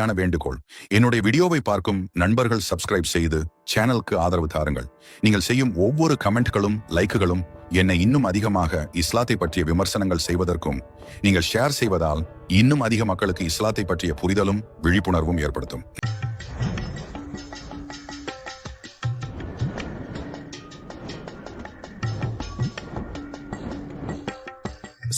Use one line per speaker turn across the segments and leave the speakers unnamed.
அன்பான வேண்டுகோள். என்னுடைய வீடியோவை பார்க்கும் நண்பர்கள் சப்ஸ்கிரைப் செய்து சேனலுக்கு ஆதரவு தாருங்கள். நீங்கள் செய்யும் ஒவ்வொரு கமெண்ட்களும் லைக்குகளும் என்னை இன்னும் அதிகமாக இஸ்லாத்தை பற்றிய விமர்சனங்கள் செய்வதற்கும் நீங்கள் ஷேர் செய்வதால் இன்னும் அதிக மக்களுக்கு இஸ்லாத்தை பற்றிய புரிதலும் விழிப்புணர்வும் ஏற்படுத்தும்.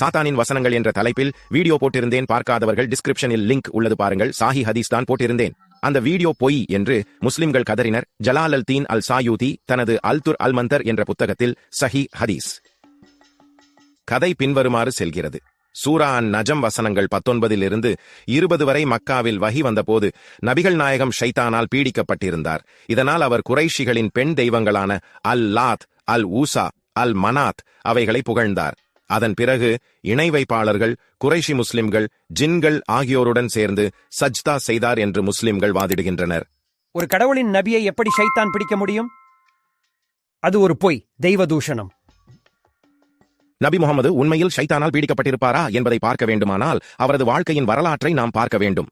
சாத்தானின் வசனங்கள் என்ற தலைப்பில் வீடியோ போட்டிருந்தேன். பார்க்காதவர்கள் டிஸ்கிரிப்ஷனில் லிங்க் உள்ளது பாருங்கள். சாஹி ஹதீஸ் தான் போட்டிருந்தேன். அந்த வீடியோ பொய் என்று முஸ்லிம்கள் கதறினர். ஜலால் அல் தீன் அல் சாயூதி தனது அல்துர் அல்மந்தர் என்ற புத்தகத்தில் சஹி ஹதீஸ். கதை பின்வருமாறு செல்கிறது. சூரா அன் நஜம் வசனங்கள் பத்தொன்பதிலிருந்து இருபது வரை மக்காவில் வகி வந்தபோது நபிகள் நாயகம் ஷைத்தானால் பீடிக்கப்பட்டிருந்தார். இதனால் அவர் குறைஷிகளின் பெண் தெய்வங்களான அல் லாத் அல் ஊசா அல் மனாத் அவைகளை புகழ்ந்தார். அதன் பிறகு இணை வைப்பாளர்கள் குறைஷி முஸ்லிம்கள் ஜின்கள் ஆகியோருடன் சேர்ந்து சஜ்தா செய்தார் என்று முஸ்லிம்கள் வாதிடுகின்றனர்.
ஒரு கடவுளின் நபியை எப்படி ஷைத்தான் பிடிக்க முடியும்? அது ஒரு பொய் தெய்வ தூஷணம்.
நபி முகமது உண்மையில் ஷைத்தானால் பீடிக்கப்பட்டிருப்பாரா என்பதை பார்க்க வேண்டுமானால் அவரது வாழ்க்கையின் வரலாற்றை நாம் பார்க்க வேண்டும்.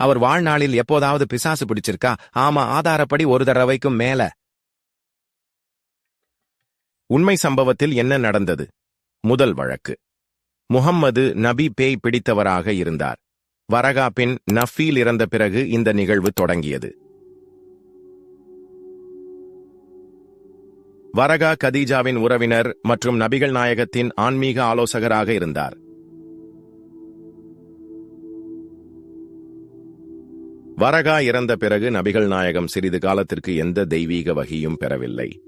அவர் வாழ்நாளில் எப்போதாவது பிசாசு பிடிச்சிருக்கா? ஆமா ஆதாரப்படி ஒரு தடவைக்கும் மேல. உண்மை சம்பவத்தில் என்ன நடந்தது? முதல் வழக்கு. முகம்மது நபி பேய் பிடித்தவராக இருந்தார். வரகா பின் நஃபீல் இறந்த பிறகு இந்த நிகழ்வு தொடங்கியது. வரகா கதீஜாவின் உறவினர் மற்றும் நபிகள் நாயகத்தின் ஆன்மீக ஆலோசகராக இருந்தார். வரகா இறந்த பிறகு நபிகள் நாயகம் சிறிது காலத்திற்கு எந்த தெய்வீக வகியும் பெறவில்லை.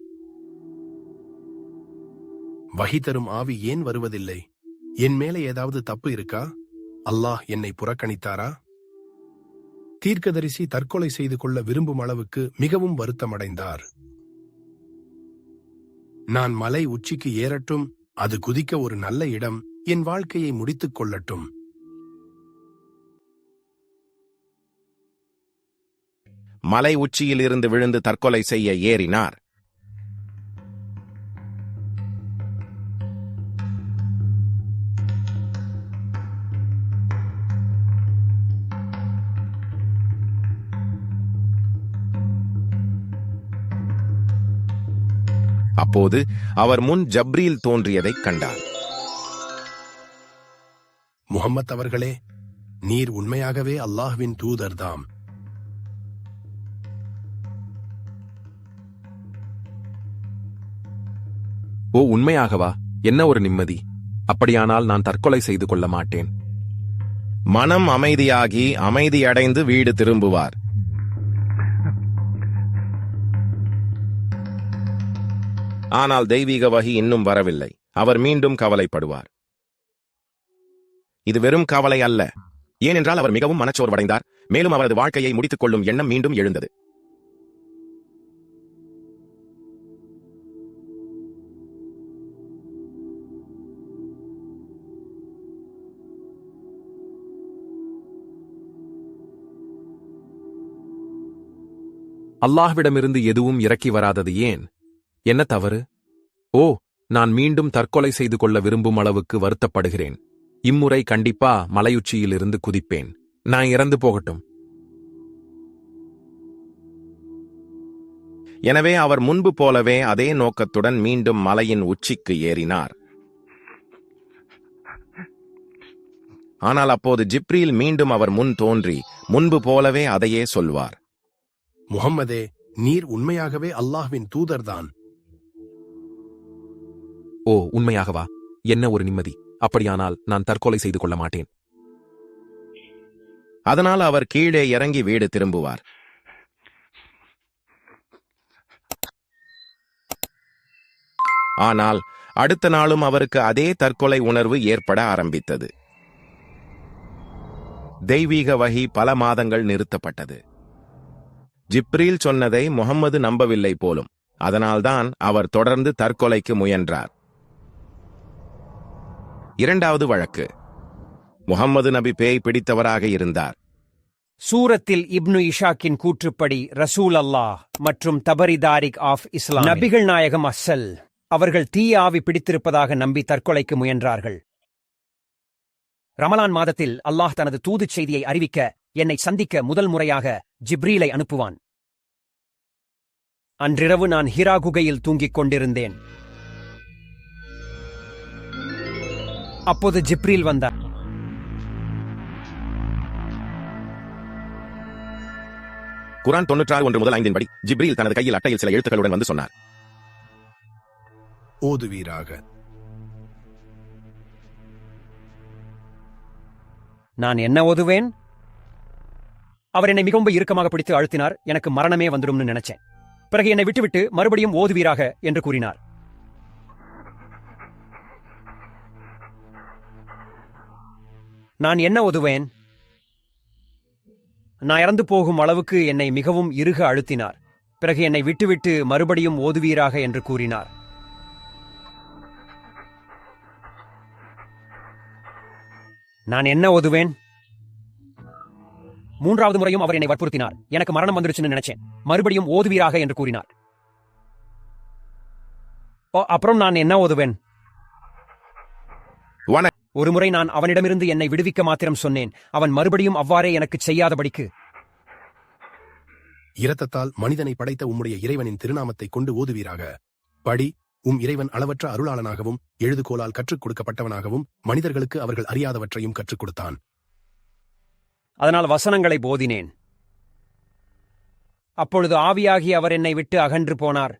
வகி தரும் ஆவி ஏன் வருவதில்லை? என் மேலே ஏதாவது தப்பு இருக்கா? அல்லாஹ் என்னை புறக்கணித்தாரா? தீர்க்கதரிசி தற்கொலை செய்து கொள்ள விரும்பும் அளவுக்கு மிகவும் வருத்தமடைந்தார். நான் மலை உச்சிக்கு ஏறட்டும் அது குதிக்க ஒரு நல்ல இடம் என் வாழ்க்கையை முடித்துக் கொள்ளட்டும்.
மலை உச்சியில் இருந்து விழுந்து தற்கொலை செய்ய ஏறினார். அப்போது அவர் முன் ஜப்ரீல் தோன்றியதைக் கண்டார்.
முகம்மத் அவர்களே நீர் உண்மையாகவே அல்லாஹ்வின் தூதர்தாம்.
ஓ உண்மையாகவா என்ன ஒரு நிம்மதி? அப்படியானால் நான் தற்கொலை செய்து கொள்ள மாட்டேன்.
மனம் அமைதியாகி அமைதியடைந்து வீடு திரும்புவார். ஆனால் தெய்வீக வகி இன்னும் வரவில்லை. அவர் மீண்டும் கவலைப்படுவார். இது வெறும் கவலை அல்ல. ஏனென்றால் அவர் மிகவும் மனச்சோர்வடைந்தார். மேலும் அவரது வாழ்க்கையை முடித்துக் கொள்ளும் எண்ணம் மீண்டும் எழுந்தது.
அல்லாஹ்விடமிருந்து எதுவும் இறக்கி வராதது ஏன்? என்ன தவறு? ஓ நான் மீண்டும் தற்கொலை செய்து கொள்ள விரும்பும் அளவுக்கு வருத்தப்படுகிறேன். இம்முறை கண்டிப்பா மலையுச்சியிலிருந்து குதிப்பேன். நான் இறந்து போகட்டும்.
எனவே அவர் முன்பு போலவே அதே நோக்கத்துடன் மீண்டும் மலையின் உச்சிக்கு ஏறினார். ஆனால் அப்போது ஜிப்ரியில் மீண்டும் அவர் முன் தோன்றி முன்பு போலவே அதையே சொல்வார்.
முகம்மதே நீர் உண்மையாகவே அல்லாஹ்வின் தூதர்தான்.
ஓ உண்மையாகவா? என்ன ஒரு நிம்மதி. அப்படியானால் நான் தற்கொலை செய்து கொள்ள மாட்டேன்.
அதனால் அவர் கீழே இறங்கி வீடு திரும்புவார். ஆனால் அடுத்த நாளும் அவருக்கு அதே தற்கொலை உணர்வு ஏற்பட ஆரம்பித்தது. தெய்வீக வகி பல மாதங்கள் நிறுத்தப்பட்டது. ஜிப்ரீல் சொன்னதை முகம்மது நம்பவில்லை போலும் அதனால்தான் அவர் தொடர்ந்து தற்கொலைக்கு முயன்றார். இரண்டாவது வழக்கு. முகம்மது நபி பேய் பிடித்தவராக இருந்தார்.
சூரத்தில் இப்னு இஷாக்கின் கூற்றுப்படி ரசூல் அல்லாஹ் மற்றும் தபரி தாரிக் ஆஃப் இஸ்லாம். நபிகள் நாயகம் அசல் அவர்கள் தீய ஆவி பிடித்திருப்பதாக நம்பி தற்கொலைக்கு முயன்றார்கள். ரமலான் மாதத்தில் அல்லாஹ் தனது தூதுச் செய்தியை அறிவிக்க என்னை சந்திக்க முதல் முறையாக ஜிப்ரீலை அனுப்புவான். அன்றிரவு நான் ஹிரா குகையில் தூங்கிக் கொண்டிருந்தேன். அப்போது ஜிப்ரீல் வந்தார்.
குரான் தொன்னூற்றாறு ஒன்று முதல் ஐந்தின் படி ஜிப்ரீல் தனது கையில் அட்டையில் சில எழுத்துக்களுடன் வந்து சொன்னார்.
ஓதுவீராக.
நான் என்ன ஓதுவேன்? அவர் என்னை மிகவும் இறுக்கமாக பிடித்து அழுத்தினார். எனக்கு மரணமே வந்துடும்னு நினைச்சேன். பிறகு என்னை விட்டுவிட்டு மறுபடியும் ஓதுவீராக என்று கூறினார். நான் என்ன உதுவேன் நான் இறந்து போகும் அளவுக்கு என்னை மிகவும் இறுக அழுத்தினார். பிறகு என்னை விட்டுவிட்டு மறுபடியும் ஓதுவீராக என்று கூறினார். நான் என்ன ஓதுவேன் மூன்றாவது முறையும் அவர் என்னை வற்புறுத்தினார். எனக்கு மரணம் வந்துருச்சுன்னு நினைச்சேன். மறுபடியும் ஓதுவீராக என்று கூறினார். ஓ, அப்புறம் நான் என்ன ஓதுவேன் ஒருமுறை நான் அவனிடமிருந்து என்னை விடுவிக்க மாத்திரம் சொன்னேன். அவன் மறுபடியும் அவ்வாறே எனக்கு செய்யாதபடிக்கு.
இரத்தத்தால் மனிதனை படைத்த உம்முடைய இறைவனின் திருநாமத்தை கொண்டு ஓதுவீராக. படி உம் இறைவன் அளவற்ற அருளாளனாகவும் எழுதுகோலால் கற்றுக் கொடுக்கப்பட்டவனாகவும் மனிதர்களுக்கு அவர்கள் அறியாதவற்றையும் கற்றுக் கொடுத்தான்.
அதனால் வசனங்களை போதினேன். அப்பொழுது ஆவியாகி அவர் என்னை விட்டு அகன்று போனார்.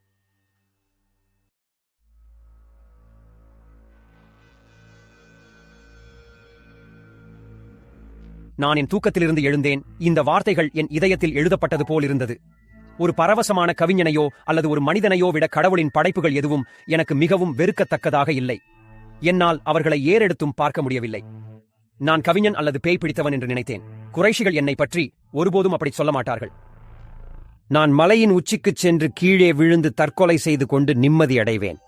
நான் என் தூக்கத்திலிருந்து எழுந்தேன். இந்த வார்த்தைகள் என் இதயத்தில் எழுதப்பட்டது போல் இருந்தது ஒரு பரவசமான கவிஞனையோ அல்லது ஒரு மனிதனையோ விட கடவுளின் படைப்புகள் எதுவும் எனக்கு மிகவும் வெறுக்கத்தக்கதாக இல்லை. என்னால் அவர்களை ஏறெடுத்தும் பார்க்க முடியவில்லை. நான் கவிஞன் அல்லது பேய் பிடித்தவன் என்று நினைத்தேன். குறைஷிகள் என்னை பற்றி ஒருபோதும் அப்படி சொல்ல மாட்டார்கள். நான் மலையின் உச்சிக்குச் சென்று கீழே விழுந்து தற்கொலை செய்து கொண்டு நிம்மதி அடைவேன்.